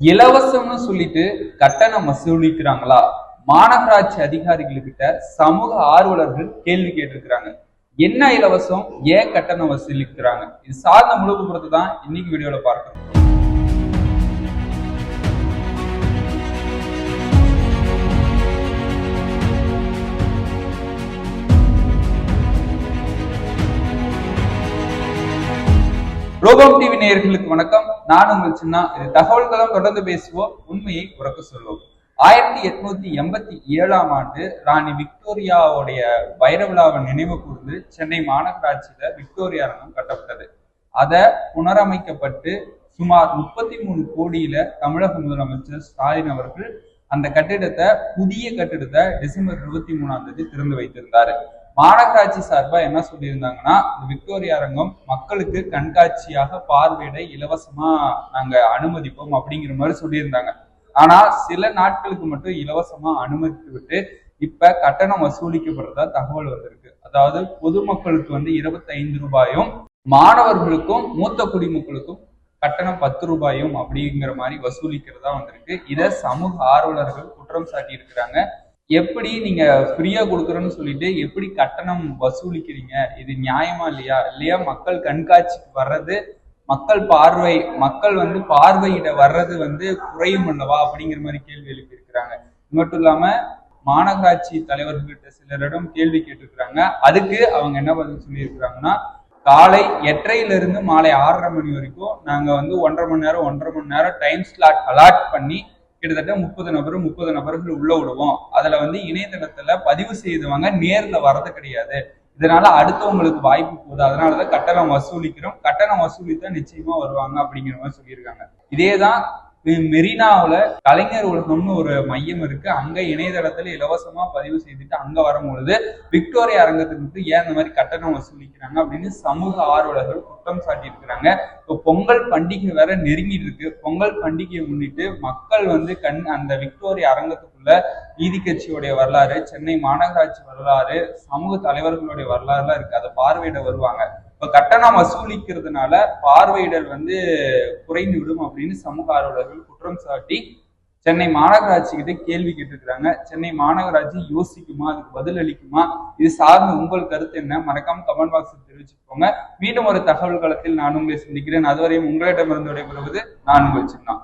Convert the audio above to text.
இலவசம்னு சொல்லிட்டு கட்டணம் வசூலிக்கிறாங்களா? மாநகராட்சி அதிகாரிகள்கிட்ட சமூக ஆர்வலர்கள் கேள்வி கேட்டிருக்கிறாங்க. என்ன இலவசம்? ஏன் கட்டணம் வசூலிக்கிறாங்க? இது சார்ந்த முழு தான் இன்னைக்கு வீடியோல பார்க்கணும் ரோபம் டிவி நேயர்களுக்கு வணக்கம். நான் உங்கள் சின்ன. இது தகவல்களும் தொடர்ந்து பேசுவோம். உண்மையை உறக்க சொல்வோம். ஆயிரத்தி எட்நூத்தி எண்பத்தி ஏழாம் ஆண்டு ராணி விக்டோரியாவுடைய வைர விழாவை நினைவு கூர்ந்து சென்னை மாநகராட்சியில விக்டோரியா அரங்கம் கட்டப்பட்டது. அதை புனரமைக்கப்பட்டு சுமார் முப்பத்தி மூணு கோடியில தமிழக முதலமைச்சர் ஸ்டாலின் அவர்கள் அந்த கட்டிடத்தை புதிய கட்டிடத்தை டிசம்பர் இருபத்தி மூணாம் தேதி திறந்து வைத்திருந்தாரு. மாநகராட்சி சார்பா என்ன சொல்லியிருந்தாங்கன்னா விக்டோரியா அரங்கம் மக்களுக்கு கண்காட்சியாக பார்வையிட இலவசமா நாங்க அனுமதிப்போம் அப்படிங்கிற மாதிரி சொல்லியிருந்தாங்க. ஆனா சில நாட்களுக்கு மட்டும் இலவசமா அனுமதித்து விட்டு இப்ப கட்டணம் வசூலிக்கப்படுறதா தகவல் வந்திருக்கு. அதாவது பொதுமக்களுக்கு வந்து இருபத்தி ஐந்து ரூபாயும் மாணவர்களுக்கும் மூத்த குடிமக்களுக்கும் கட்டணம் பத்து ரூபாயும் அப்படிங்கிற மாதிரி வசூலிக்கிறதா வந்திருக்கு. இதை சமூக ஆர்வலர்கள் குற்றம் சாட்டி இருக்கிறாங்க எப்படி நீங்க ஃப்ரீயா கொடுக்குறோன்னு சொல்லிட்டு எப்படி கட்டணம் வசூலிக்கிறீங்க? இது நியாயமா இல்லையா? இல்லையா? மக்கள் கண்காட்சிக்கு வர்றது மக்கள் பார்வை மக்கள் வந்து பார்வையிட வர்றது வந்து குறையும் அல்லவா? அப்படிங்கிற மாதிரி கேள்வி எழுப்பியிருக்கிறாங்க. இது மட்டும் இல்லாம மாநகராட்சி தலைவர்கள்கிட்ட சிலரிடம் கேள்வி கேட்டிருக்கிறாங்க. அதுக்கு அவங்க என்ன பதில் சொல்லியிருக்கிறாங்கன்னா காலை எட்டரையில இருந்து மாலை ஆறரை மணி வரைக்கும் நாங்க வந்து ஒன்றரை மணி நேரம் ஒன்றரை மணி நேரம் டைம் ஸ்லாட் அலாட் பண்ணி கிட்டத்தட்ட முப்பது நபரும் முப்பது நபர்கள் உள்ள விடுவோம். அதுல வந்து இணையதளத்துல பதிவு செய்தவங்க நேர்ல வரது கிடையாது. இதனால அடுத்தவங்களுக்கு வாய்ப்பு போகுது. அதனாலதான் கட்டணம் வசூலிக்கிறோம். கட்டணம் வசூலித்தா நிச்சயமா வருவாங்க அப்படிங்கிற மாதிரி சொல்லியிருக்காங்க. இதேதான் மெரினாவில் கலைஞர் உலகம்னு ஒரு மையம் இருக்கு. அங்க இணையதளத்துல இலவசமா பதிவு செய்துட்டு அங்க வரும்பொழுது விக்டோரியா அரங்கத்துக்கு மட்டும் ஏன் இந்த மாதிரி கட்டணம் வசூலிக்கிறாங்க அப்படின்னு சமூக ஆர்வலர்கள் குற்றம் சாட்டியிருக்கிறாங்க. இப்போ பொங்கல் பண்டிகை வேற நெருங்கிட்டு இருக்கு. பொங்கல் பண்டிகையை முன்னிட்டு மக்கள் வந்து கண் அந்த விக்டோரியா அரங்கத்துக்குள்ள நீதி கட்சியுடைய வரலாறு சென்னை மாநகராட்சி வரலாறு சமூக தலைவர்களுடைய வரலாறுலாம் இருக்கு. அதை பார்வையிட வருவாங்க. இப்ப கட்டணம் வசூலிக்கிறதுனால பார்வையிடல் வந்து குறைந்து விடும் அப்படின்னு சமூக ஆர்வலர்கள் குற்றம் சாட்டி சென்னை மாநகராட்சி கிட்ட கேள்வி கேட்டிருக்கிறாங்க. சென்னை மாநகராட்சி யோசிக்குமா? அதுக்கு பதில் அளிக்குமா? இது சார்ந்த உங்கள் கருத்து என்ன? மறக்காம கமெண்ட் பாக்ஸில் தெரிவிச்சுக்கோங்க. மீண்டும் ஒரு தகவல் களத்தில் நான் உங்களை சந்திக்கிறேன். அதுவரையும் உங்களிடமிருந்து விடைபெறுவது நான் உங்கள் சின்ன